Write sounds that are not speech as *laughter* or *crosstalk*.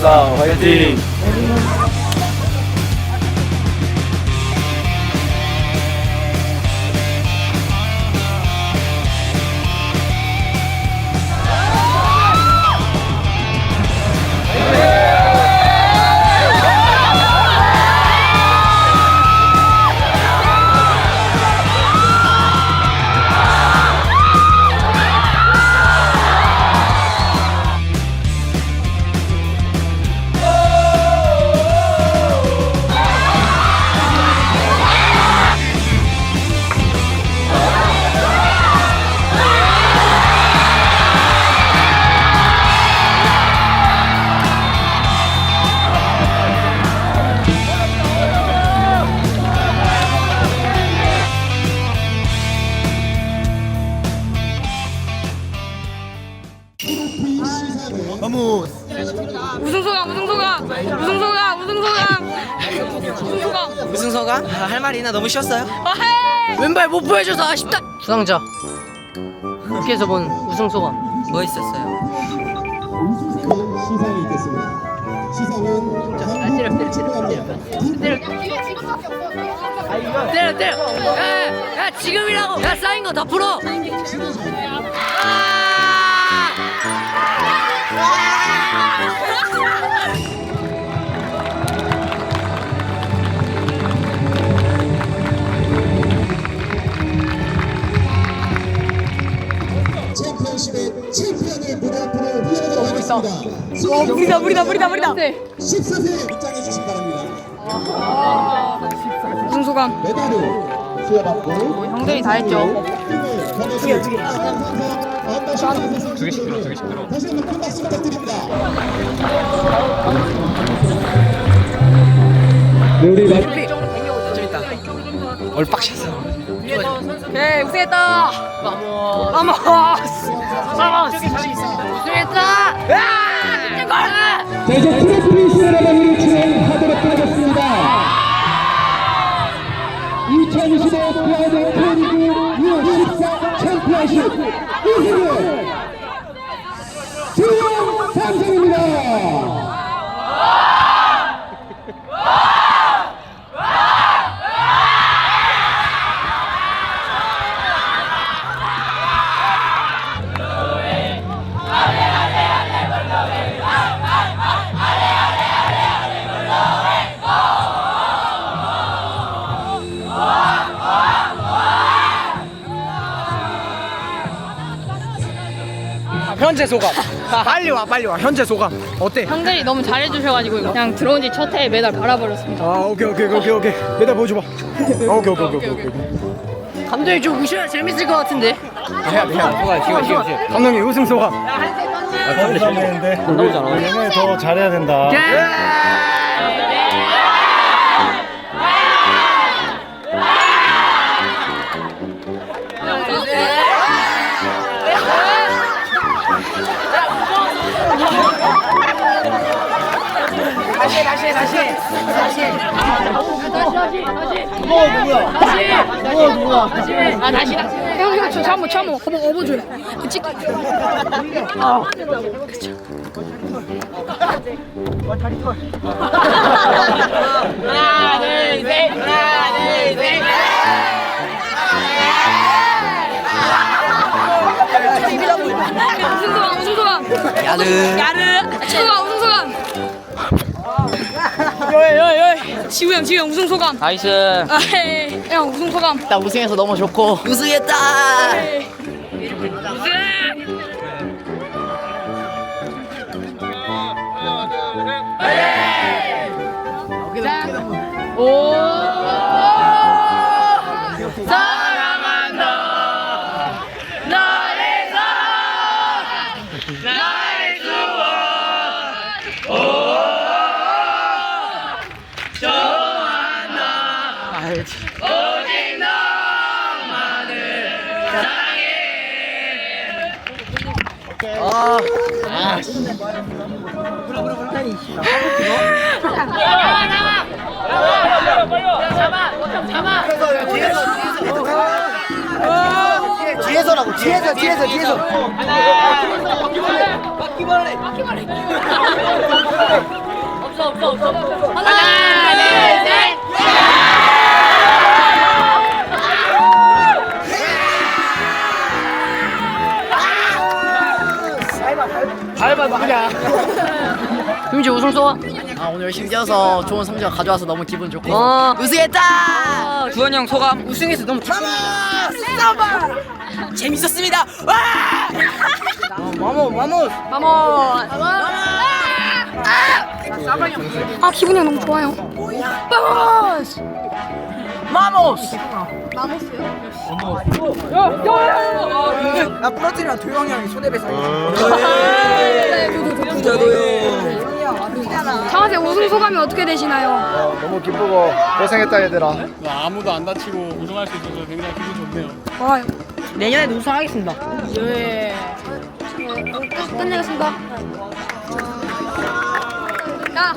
14 화이팅! 무슨 소감? 아, 할 말이 있나 너무 쉬웠어요. 아헤 왼발 못 보여줘서 아쉽다. 수상자 국회에서 본 우승 소감 뭐 있었어요? 시상이 있겠습니다. 시상은 때려 때려 때려 때려 때려 때려 야, 야 지금이라고 야 쌓인 거 다 풀어 이어가도록 하겠습니다. 어 물이다 물이다 물이다 물이다 14세 입장해 주시기 바랍니다. 우승 소감 메달을 수여받고 형들이 다 했죠 두 개씩 들어, 두 개씩 들어. 다시 한번 큰 박수 부탁드립니다. 네, 우리 얼빡샷어. 오케이 우승했다 아모스 아모스 U14 챔피언십 우승은 주영 삼성입니다. 현재 소감. *laughs* 빨리 와, 빨리 와. 현재 소감. 어때? 형들이 너무 잘해주셔가지고 그냥 들어온 지 첫 해에 메달 받아버렸습니다 아, 오케이, 오케이, 오케이, 오케이. 매달 보여줘봐. 오케이, 오케이, 오케이, 오케이, 오케이. 감독이 좀 우셔야 재밌을 것 같은데 해야 돼, 해야 돼. 감독님 우승 소감. 감사했는데 우리 내년에 더 잘해야 된다. 다시, 다시, 다시. 다시. 아 다시 형 이거 저 잠깐만 잠깐만 한번 업어줘요 그찍 우승 소감 우승 소감 야르. 야르 소감 우승 소감 지우 형 지우 형 우승 소감. 나이스. 아 헤이 형 우승 소감. 나 우승해서 너무 좋고. 우승했다. 오 뒤에서라고. 뒤에서, 뒤에서, 뒤에서. 바퀴벌레 바퀴벌레 없어 없어 없어 하나 둘 셋 김지 우승 쏘아 아 오늘 열심히 뛰어서 좋은 성적 가져와서 너무 기분 좋고. 어. 우승했다! 주원이 형 소감? 우승해서 너무 기분 재밌었습니다. 와! 마모 마모. 아 기분이 너무 좋아요. 마모스! 아 프로틴이랑 도영이 형이 손해배상 장하세 우승 소감이 어떻게 되시나요? 너무 기쁘고 고생했다 얘들아 아무도 안 다치고 우승할 수 있어서 굉장히 기분 좋네요. 좋아요. 내년에도 우승하겠습니다 끝내겠습니다. 자,